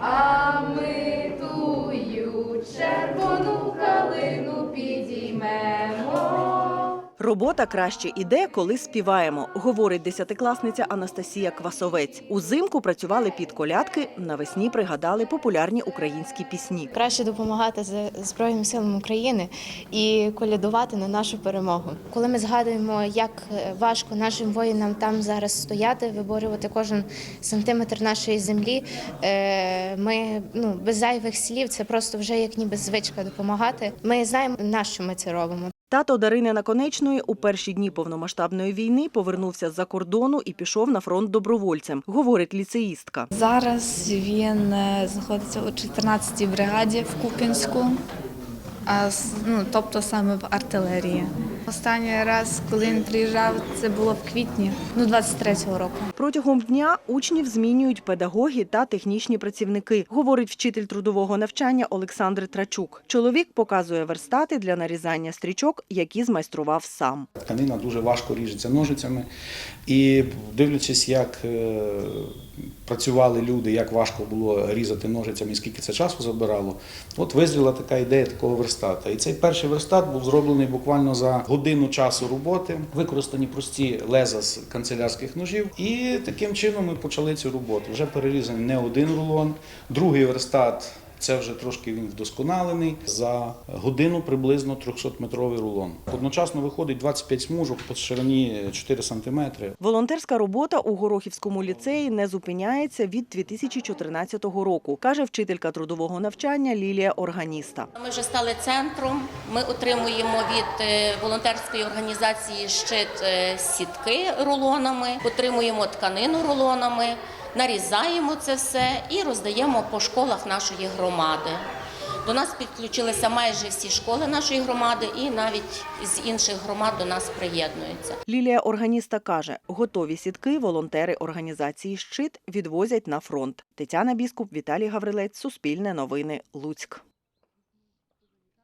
А ми тую червону калину підіймемо. Робота краще іде, коли співаємо, говорить десятикласниця Анастасія Квасовець. Узимку працювали під колядки, навесні пригадали популярні українські пісні. Краще допомагати З- Збройним силам України і колядувати на нашу перемогу. Коли ми згадуємо, як е, важко нашим воїнам там зараз стояти, виборювати кожен сантиметр нашої землі, е, ми ну без зайвих слів це просто вже як ніби звичка допомагати. Ми знаємо, на що ми це робимо. Тато Дарини Наконечної у перші дні повномасштабної війни повернувся з-за кордону і пішов на фронт добровольцем, говорить ліцеїстка. Зараз він е, знаходиться у 14-й бригаді в Куп'янську, ну, тобто саме в артилерії. Останній раз, коли він приїжджав, це було в квітні, ну 23-го року. Протягом дня учнів змінюють педагоги та технічні працівники, говорить вчитель трудового навчання Олександр Трачук. Чоловік показує верстати для нарізання стрічок, які змайстрував сам. Тканина дуже важко ріжеться ножицями. І дивлячись, як е, працювали люди, як важко було різати ножицями, і скільки це часу забирало, от визріла така ідея такого верстата. І цей перший верстат був зроблений буквально за годину часу роботи. Використані прості леза з канцелярських ножів. І таким чином ми почали цю роботу. Вже перерізаний не один рулон, другий верстат. Це вже трошки він вдосконалений. За годину приблизно 300-метровий рулон. Одночасно виходить 25 смужок по ширині 4 сантиметри. Волонтерська робота у Горохівському ліцеї не зупиняється від 2014 року, каже вчителька трудового навчання Лілія Органіста. Ми вже стали центром. Ми отримуємо від е, волонтерської організації щит е, сітки рулонами, отримуємо тканину рулонами, нарізаємо це все і роздаємо по школах нашої громади. До нас підключилися майже всі школи нашої громади, і навіть з інших громад до нас приєднуються. Лілія Органіста каже, готові сітки волонтери організації «Щит» відвозять на фронт. Тетяна Біскуп, Віталій Гаврилець, Суспільне новини, Луцьк.